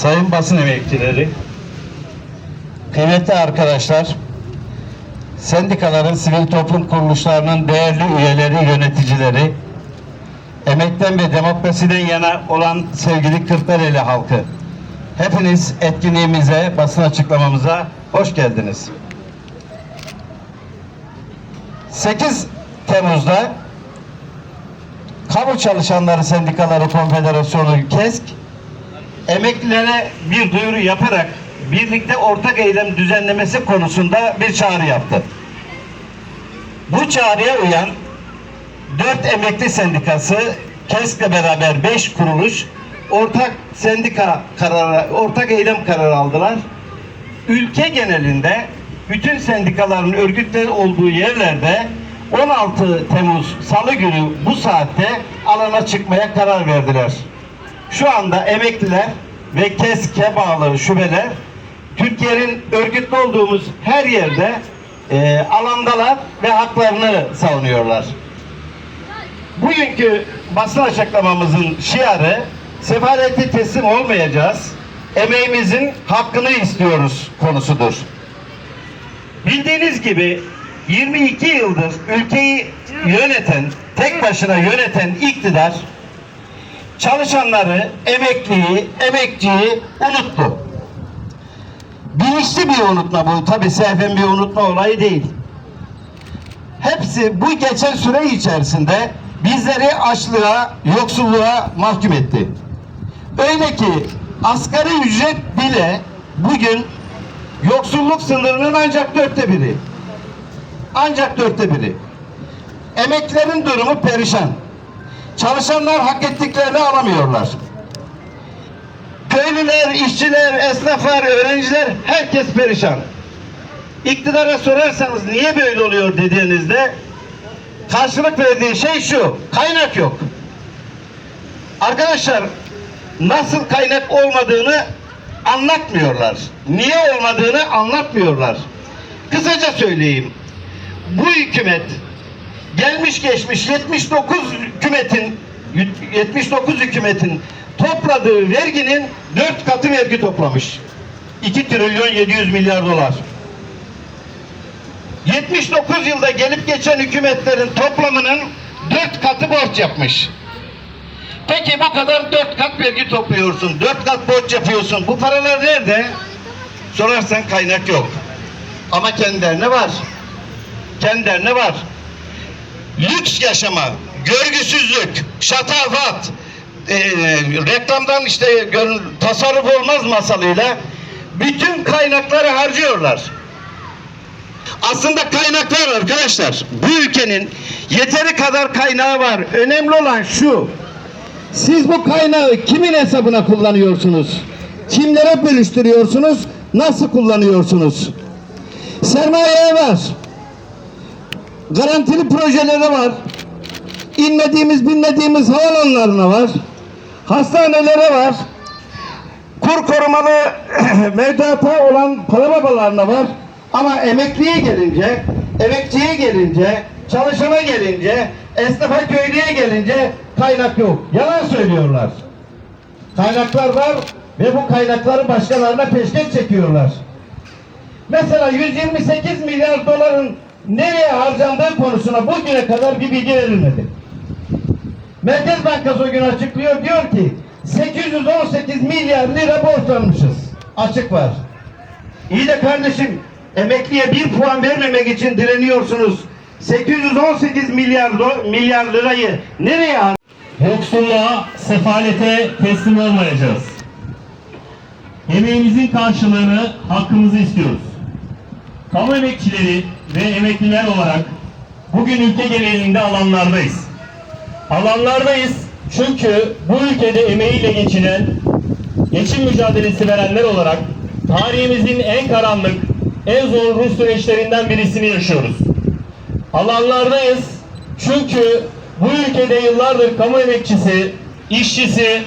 sayın basın emekçileri, kıymetli arkadaşlar, sendikaların, sivil toplum kuruluşlarının değerli üyeleri, yöneticileri, emekten ve demokrasiden yana olan sevgili Kırklareli halkı, hepiniz etkinliğimize, basın açıklamamıza hoş geldiniz. 8 Temmuz'da Kamu Çalışanları Sendikaları Konfederasyonu KESK emeklilere bir duyuru yaparak birlikte ortak eylem düzenlemesi konusunda bir çağrı yaptı. Bu çağrıya uyan dört emekli sendikası KESK'le beraber beş kuruluş ortak sendika kararı, ortak eylem kararı aldılar. Ülke genelinde bütün sendikaların örgütleri olduğu yerlerde 16 Temmuz Salı günü bu saatte alana çıkmaya karar verdiler. Şu anda emekliler ve KESK'e bağlı şubeler Türkiye'nin örgütlü olduğumuz her yerde e, alandalar ve haklarını savunuyorlar. Bugünkü basın açıklamamızın şiarı sefalete teslim olmayacağız. Emeğimizin hakkını istiyoruz konusudur. Bildiğiniz gibi 22 yıldır ülkeyi yöneten, tek başına yöneten iktidar çalışanları, emekliyi, emekçiyi unuttu. Bilinçli bir unutma bu. Tabi sehven bir unutma olayı değil. Hepsi bu geçen süre içerisinde bizleri açlığa, yoksulluğa mahkum etti. Öyle ki asgari ücret bile bugün yoksulluk sınırının ancak dörtte biri. Ancak dörtte biri. Emeklilerin durumu perişan. Çalışanlar hak ettiklerini alamıyorlar. Köylüler, işçiler, esnaflar, öğrenciler herkes perişan. İktidara sorarsanız niye böyle oluyor dediğinizde karşılık verdiği şey şu. Kaynak yok. Arkadaşlar nasıl kaynak olmadığını anlatmıyorlar. Niye olmadığını anlatmıyorlar. Kısaca söyleyeyim. Bu hükümet gelmiş geçmiş 79 hükümetin 79 hükümetin topladığı verginin 4 katı vergi toplamış. 2 trilyon 700 milyar dolar. 79 yılda gelip geçen hükümetlerin toplamının 4 katı borç yapmış. Peki bu kadar 4 kat vergi topluyorsun, 4 kat borç yapıyorsun. Bu paralar nerede? Sorarsan kaynak yok. Ama kendilerine var. Kendilerine var. Lüks yaşama, görgüsüzlük, şatafat, e, reklamdan işte tasarruf olmaz masalıyla bütün kaynakları harcıyorlar. Aslında kaynak var arkadaşlar. Bu ülkenin yeteri kadar kaynağı var. Önemli olan şu. Siz bu kaynağı kimin hesabına kullanıyorsunuz? Kimlere bölüştürüyorsunuz? Nasıl kullanıyorsunuz? Sermaye var. Garantili projeleri var. İnmediğimiz bilmediğimiz havalanlarına var. Hastanelere var. Kur korumalı mevduata olan para babalarına var. Ama emekliye gelince, emekçiye gelince, çalışana gelince, esnafa köylüye gelince kaynak yok. Yalan söylüyorlar. Kaynaklar var ve bu kaynakları başkalarına peşkeş çekiyorlar. Mesela 128 milyar doların nereye harcandığı konusuna bugüne kadar bir bilgi verilmedi. Merkez Bankası o gün açıklıyor diyor ki 818 milyar lira borçlanmışız. Açık var. İyi de kardeşim emekliye bir puan vermemek için direniyorsunuz. 818 milyar milyar lirayı nereye Yoksulluğa, sefalete teslim olmayacağız. Emeğimizin karşılığını, hakkımızı istiyoruz. Kamu emekçileri ve emekliler olarak bugün ülke genelinde alanlardayız. Alanlardayız çünkü bu ülkede emeğiyle geçinen, geçim mücadelesi verenler olarak tarihimizin en karanlık, en zorlu süreçlerinden birisini yaşıyoruz. Alanlardayız çünkü bu ülkede yıllardır kamu emekçisi, işçisi,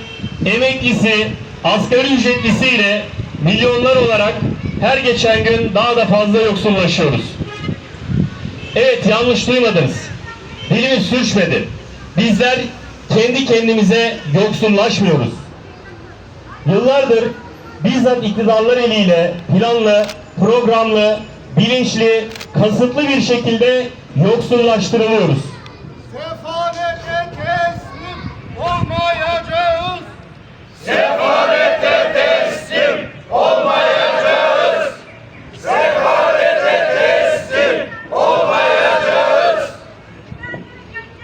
emeklisi, asgari ücretlisiyle milyonlar olarak her geçen gün daha da fazla yoksullaşıyoruz. Evet yanlış duymadınız. Dilimiz sürçmedi. Bizler kendi kendimize yoksullaşmıyoruz. Yıllardır bizzat iktidarlar eliyle planlı, programlı, bilinçli, kasıtlı bir şekilde yoksullaştırılıyoruz. Sefalete teslim olmayacağız.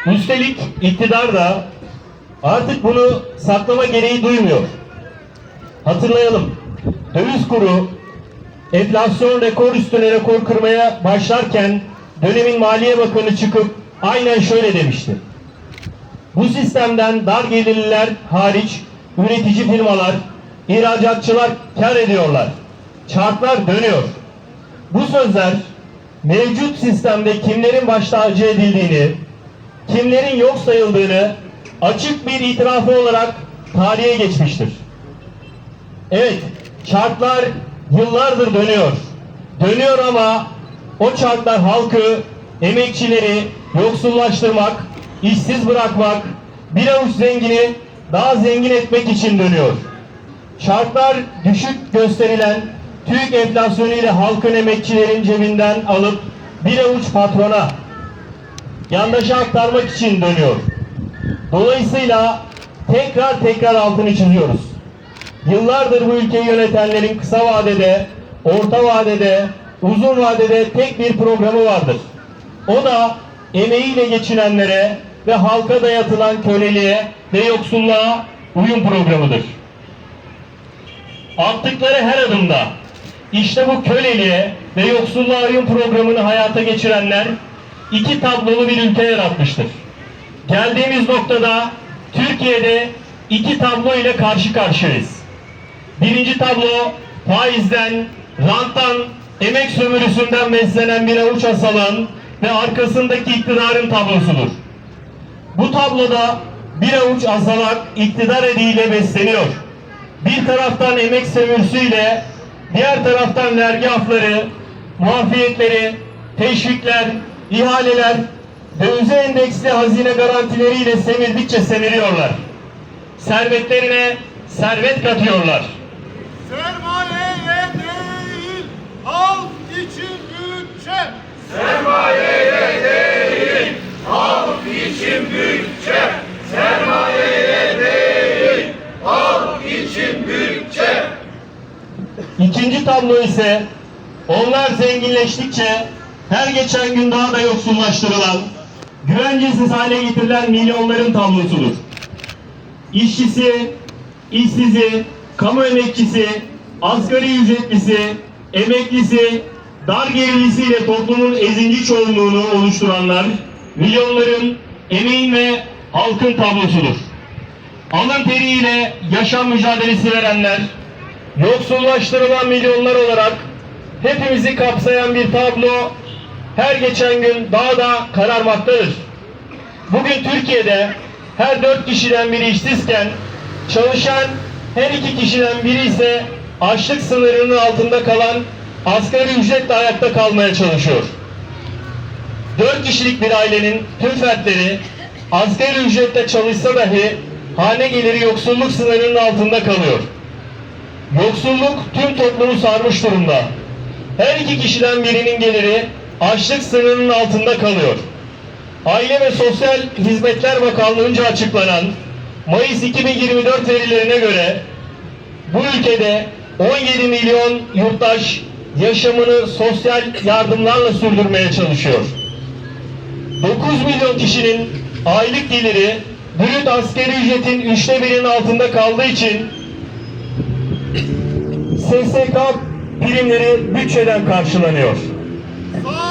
Üstelik iktidar da artık bunu saklama gereği duymuyor. Hatırlayalım. Döviz kuru enflasyon rekor üstüne rekor kırmaya başlarken dönemin Maliye Bakanı çıkıp aynen şöyle demişti. Bu sistemden dar gelirliler hariç üretici firmalar, ihracatçılar kar ediyorlar. Çarklar dönüyor. Bu sözler mevcut sistemde kimlerin baş tacı edildiğini, kimlerin yok sayıldığını açık bir itirafı olarak tarihe geçmiştir. Evet, çarklar yıllardır dönüyor. Dönüyor ama o çarklar halkı, emekçileri yoksullaştırmak, işsiz bırakmak, bir avuç zengini daha zengin etmek için dönüyor. Çarklar düşük gösterilen TÜİK enflasyonu ile halkın emekçilerin cebinden alıp bir avuç patrona, yandaşa aktarmak için dönüyor. Dolayısıyla tekrar tekrar altını çiziyoruz. Yıllardır bu ülkeyi yönetenlerin kısa vadede, orta vadede, uzun vadede tek bir programı vardır. O da emeğiyle geçinenlere ve halka dayatılan köleliğe ve yoksulluğa uyum programıdır. Attıkları her adımda işte bu köleliğe ve yoksulluğa uyum programını hayata geçirenler iki tablolu bir ülke yaratmıştır. Geldiğimiz noktada Türkiye'de iki tablo ile karşı karşıyayız. Birinci tablo faizden, ranttan, emek sömürüsünden beslenen bir avuç asalan ve arkasındaki iktidarın tablosudur. Bu tabloda bir avuç azalak iktidar eliyle besleniyor. Bir taraftan emek sömürüsüyle, diğer taraftan vergi afları, muafiyetleri, teşvikler, ihaleler, dövize endeksli hazine garantileriyle semirdikçe semiriyorlar. Servetlerine servet katıyorlar. Sermayeye değil, halk için bütçe. İkinci tablo ise onlar zenginleştikçe her geçen gün daha da yoksullaştırılan, güvencesiz hale getirilen milyonların tablosudur. İşçisi, işsizi, kamu emekçisi, asgari ücretlisi, emeklisi, dar gelirlisiyle toplumun ezinci çoğunluğunu oluşturanlar, milyonların, emeğin ve halkın tablosudur. Alın teriyle yaşam mücadelesi verenler, yoksullaştırılan milyonlar olarak hepimizi kapsayan bir tablo her geçen gün daha da kararmaktadır. Bugün Türkiye'de her dört kişiden biri işsizken çalışan her iki kişiden biri ise açlık sınırının altında kalan asgari ücretle ayakta kalmaya çalışıyor. Dört kişilik bir ailenin tüm fertleri asgari ücretle çalışsa dahi hane geliri yoksulluk sınırının altında kalıyor. Yoksulluk tüm toplumu sarmış durumda. Her iki kişiden birinin geliri açlık sınırının altında kalıyor. Aile ve Sosyal Hizmetler Bakanlığı'nca açıklanan Mayıs 2024 verilerine göre bu ülkede 17 milyon yurttaş yaşamını sosyal yardımlarla sürdürmeye çalışıyor. 9 milyon kişinin aylık geliri brüt askeri ücretin üçte birinin altında kaldığı için SSK primleri bütçeden karşılanıyor. Sağlık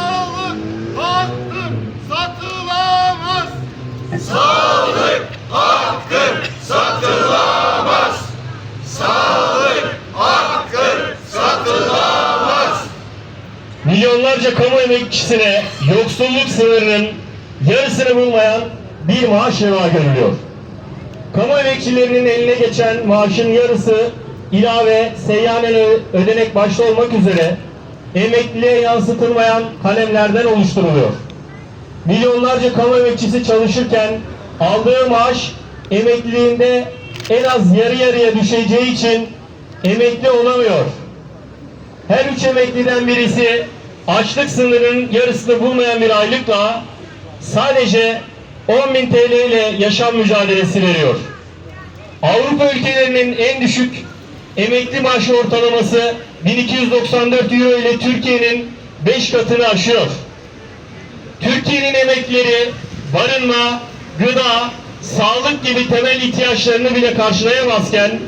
Milyonlarca kamu emekçisine yoksulluk sınırının yarısını bulmayan bir maaş reva görülüyor. Kamu emekçilerinin eline geçen maaşın yarısı ilave seyyanen ödenek başta olmak üzere emekliliğe yansıtılmayan kalemlerden oluşturuluyor. Milyonlarca kamu emekçisi çalışırken aldığı maaş emekliliğinde en az yarı yarıya düşeceği için emekli olamıyor. Her üç emekliden birisi açlık sınırının yarısını bulmayan bir aylıkla sadece 10.000 TL ile yaşam mücadelesi veriyor. Avrupa ülkelerinin en düşük emekli maaşı ortalaması 1294 euro ile Türkiye'nin 5 katını aşıyor. Türkiye'nin emeklileri barınma, gıda, sağlık gibi temel ihtiyaçlarını bile karşılayamazken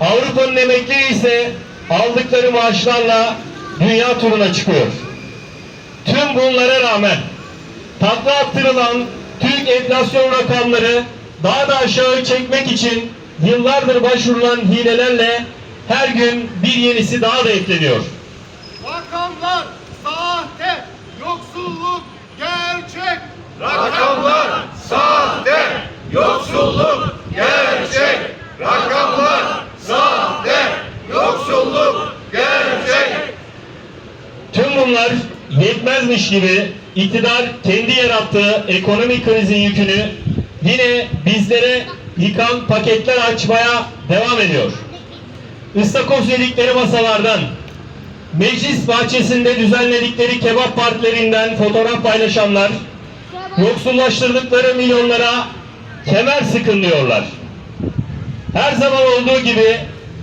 Avrupa'nın emeklileri ise aldıkları maaşlarla dünya turuna çıkıyor. Tüm bunlara rağmen takla attırılan Türk enflasyon rakamları daha da aşağı çekmek için yıllardır başvurulan hilelerle her gün bir yenisi daha da ekleniyor. Rakamlar sahte, yoksulluk. Rakamlar sahte, yoksulluk gerçek. Rakamlar sahte, yoksulluk gerçek. Tüm bunlar yetmezmiş gibi iktidar kendi yarattığı ekonomik krizin yükünü yine bizlere yıkan paketler açmaya devam ediyor. Istakoz yedikleri masalardan, meclis bahçesinde düzenledikleri kebap partilerinden fotoğraf paylaşanlar, yoksullaştırdıkları milyonlara kemer sıkın diyorlar. Her zaman olduğu gibi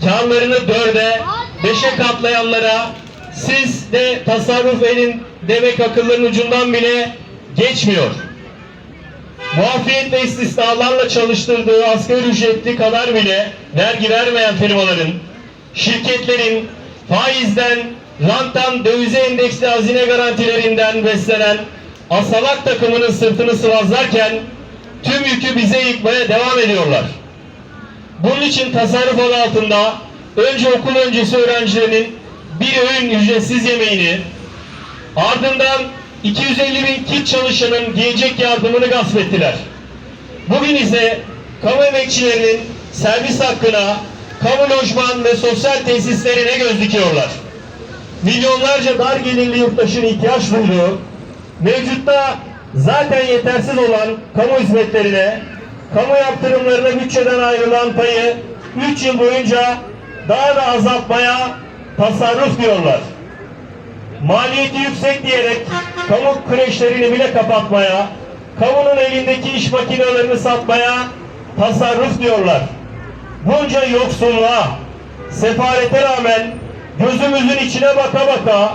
karlarını dörde, beşe katlayanlara siz de tasarruf edin demek akılların ucundan bile geçmiyor. Muafiyet ve istisnalarla çalıştırdığı asgari ücretli kadar bile vergi vermeyen firmaların, şirketlerin faizden, ranttan, dövize endeksli hazine garantilerinden beslenen asalak takımının sırtını sıvazlarken tüm yükü bize yıkmaya devam ediyorlar. Bunun için tasarruf adı altında önce okul öncesi öğrencilerinin bir öğün ücretsiz yemeğini, ardından 250 bin kit çalışanın giyecek yardımını gasp ettiler. Bugün ise kamu emekçilerinin servis hakkına, kamu lojman ve sosyal tesislerine göz dikiyorlar. Milyonlarca dar gelirli yurttaşın ihtiyaç duyduğu, mevcutta zaten yetersiz olan kamu hizmetlerine, kamu yaptırımlarına bütçeden ayrılan payı 3 yıl boyunca daha da azaltmaya tasarruf diyorlar. Maliyeti yüksek diyerek kamu kreşlerini bile kapatmaya, kamunun elindeki iş makinelerini satmaya tasarruf diyorlar. Bunca yoksulluğa, sefarete rağmen gözümüzün içine baka baka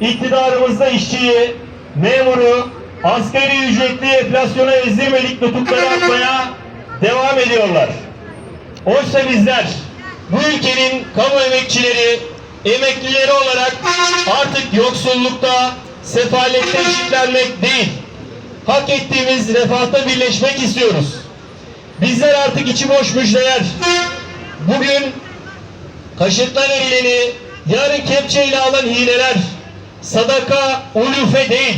iktidarımızda işçiyi, memuru, asgari ücretli enflasyona ezdirmedik nutukları atmaya devam ediyorlar. Oysa bizler bu ülkenin kamu emekçileri, emeklileri olarak artık yoksullukta, sefalette eşitlenmek değil, hak ettiğimiz refahta birleşmek istiyoruz. Bizler artık içi boş müjdeler. Bugün kaşıkla verileni, yarın kepçeyle alan hileler, sadaka, ulufe değil,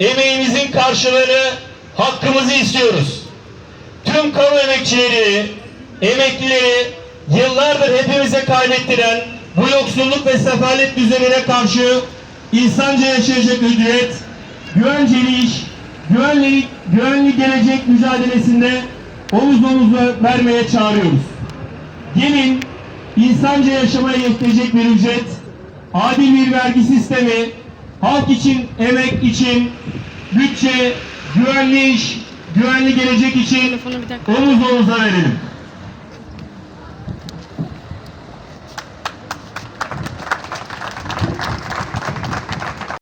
emeğimizin karşılığını, hakkımızı istiyoruz. Tüm kamu emekçileri, emeklileri yıllardır hepimize kaybettiren bu yoksulluk ve sefalet düzenine karşı insanca yaşayacak ücret, güvenceli iş, güvenli, güvenli gelecek mücadelesinde omuz omuza vermeye çağırıyoruz. Gelin insanca yaşamaya yetecek bir ücret, adil bir vergi sistemi, halk için, emek için, bütçe, güvenli iş, güvenli gelecek için omuz omuza verelim.